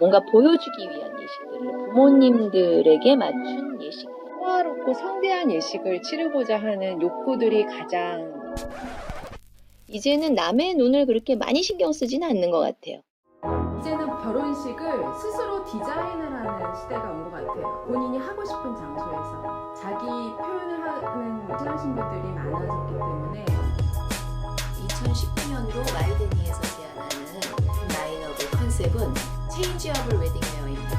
뭔가 보여주기 위한 예식들을 부모님들에게 맞춘 예식. 호화롭고 성대한 예식을 치르고자 하는 욕구들이 가장 이제는 남의 눈을 그렇게 많이 신경 쓰지는 않는 것 같아요. 이제는 결혼식을 스스로 디자인을 하는 시대가 온 것 같아요. 본인이 하고 싶은 장소에서 자기 표현을 하는 신랑신부들이 많아졌기 때문에 2019년도 마이데니에서 제안하는 라인업의 컨셉은 체인지업을 웨딩웨어입니다.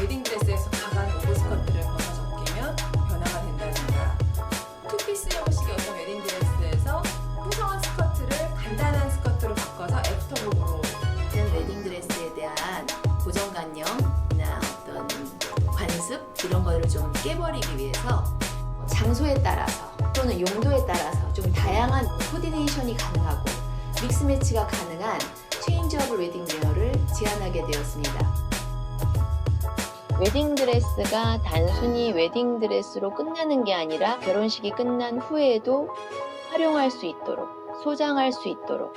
웨딩드레스에서 강한 오버스커트를 벗어 벗기면 변화가 된다든가 투피스 형식의 어떤 웨딩드레스에서 풍성한 스커트를 간단한 스커트로 바꿔서 애프터룩으로 같은 웨딩드레스에 대한 고정관념이나 어떤 관습 이런 거를 좀 깨버리기 위해서 장소에 따라서 또는 용도에 따라서 좀 다양한 코디네이션이 가능하고 믹스 매치가 가능한 체인지업을 웨딩웨어를 제안하게 되었습니다. 웨딩드레스가 단순히 웨딩드레스로 끝나는 게 아니라 결혼식이 끝난 후에도 활용할 수 있도록 소장할 수 있도록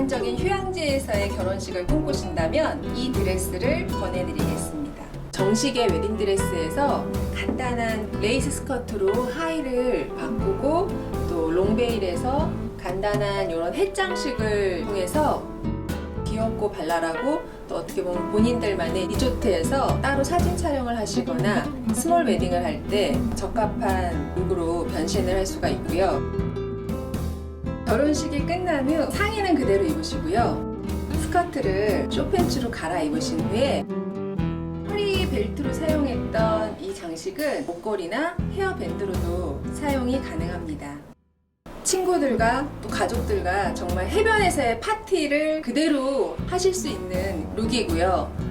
낭만적인 휴양지에서의 결혼식을 꿈꾸신다면 이 드레스를 권해드리겠습니다. 정식의 웨딩 드레스에서 간단한 레이스 스커트로 하의를 바꾸고 또 롱베일에서 간단한 이런 햇장식을 통해서 귀엽고 발랄하고 또 어떻게 보면 본인들만의 리조트에서 따로 사진 촬영을 하시거나 스몰 웨딩을 할 때 적합한 룩으로 변신을 할 수가 있고요. 결혼식이 끝난 후 상의는 그대로 입으시고요. 스커트를 쇼팬츠로 갈아입으신 후에 허리 벨트로 사용했던 이 장식은 목걸이나 헤어밴드로도 사용이 가능합니다. 친구들과 또 가족들과 정말 해변에서의 파티를 그대로 하실 수 있는 룩이고요.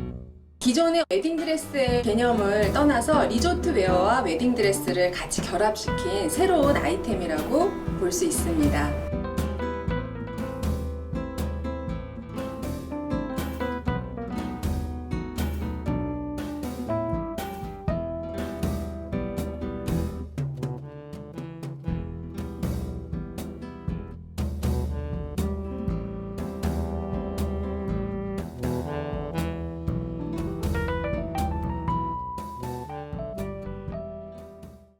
기존의 웨딩드레스의 개념을 떠나서 리조트 웨어와 웨딩드레스를 같이 결합시킨 새로운 아이템이라고 볼 수 있습니다.